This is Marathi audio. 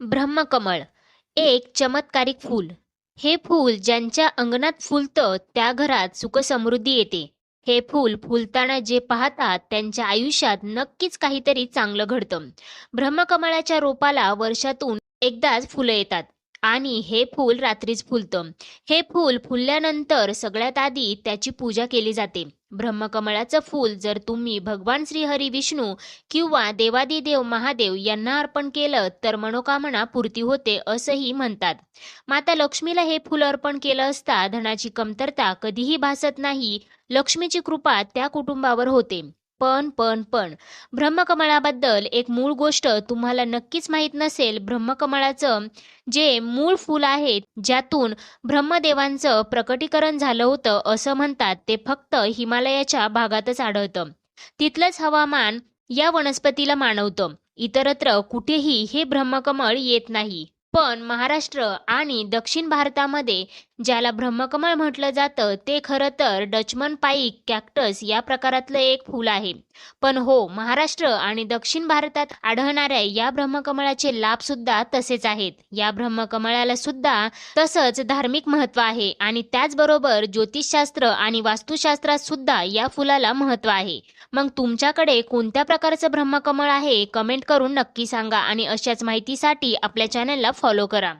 ब्रह्मकमळ एक चमत्कारिक फूल. हे फूल ज्यांच्या अंगणात फुलतं त्या घरात सुखसमृद्धी येते. हे फूल फुलताना जे पाहतात त्यांच्या आयुष्यात नक्कीच काहीतरी चांगलं घडतं. ब्रह्मकमळाच्या रोपाला वर्षातून एकदाच फुलं येतात. आणि हे फूल रात्रीच फुलतं. हे फूल फुलल्यानंतर सगळ्यात आधी त्याची पूजा केली जाते. ब्रह्मकमळाचं फूल जर तुम्ही भगवान श्रीहरी विष्णू किंवा देवादिदेव महादेव यांना अर्पण केलं तर मनोकामना पूर्ती होते असंही म्हणतात. माता लक्ष्मीला हे फूल अर्पण केलं असता धनाची कमतरता कधीही भासत नाही. लक्ष्मीची कृपा त्या कुटुंबावर होते. पण पण पण. ब्रह्मकमळाबद्दल एक मूळ गोष्ट तुम्हाला नक्कीच माहीत नसेल. ब्रह्मकमळाचं जे मूळ फूल आहे ज्यातून ब्रह्मदेवांचं प्रकटीकरण झालं होतं असं म्हणतात. ते फक्त हिमालयाच्या भागातच आढळतं. तिथलंच हवामान या वनस्पतीला मानवतं. इतरत्र कुठेही हे ब्रह्मकमळ येत नाही. पण महाराष्ट्र आणि दक्षिण भारतामध्ये ज्याला ब्रह्मकमळ म्हटलं जातं ते खरं तर डचमन पाईक कॅक्टस या प्रकारातलं एक फूल आहे. पण हो महाराष्ट्र आणि दक्षिण भारतात आढळणाऱ्या या ब्रह्मकमळाचे लाभ सुद्धा तसेच आहेत. या ब्रह्मकमळाला सुद्धा तसंच धार्मिक महत्त्व आहे आणि त्याचबरोबर ज्योतिषशास्त्र आणि वास्तुशास्त्रात सुद्धा या फुलाला महत्त्व आहे. मग तुमच्याकडे कोणत्या प्रकारचं ब्रह्मकमळ आहे? कमेंट करून नक्की सांगा आणि अशाच माहितीसाठी आपल्या चॅनलला फॉलो करा.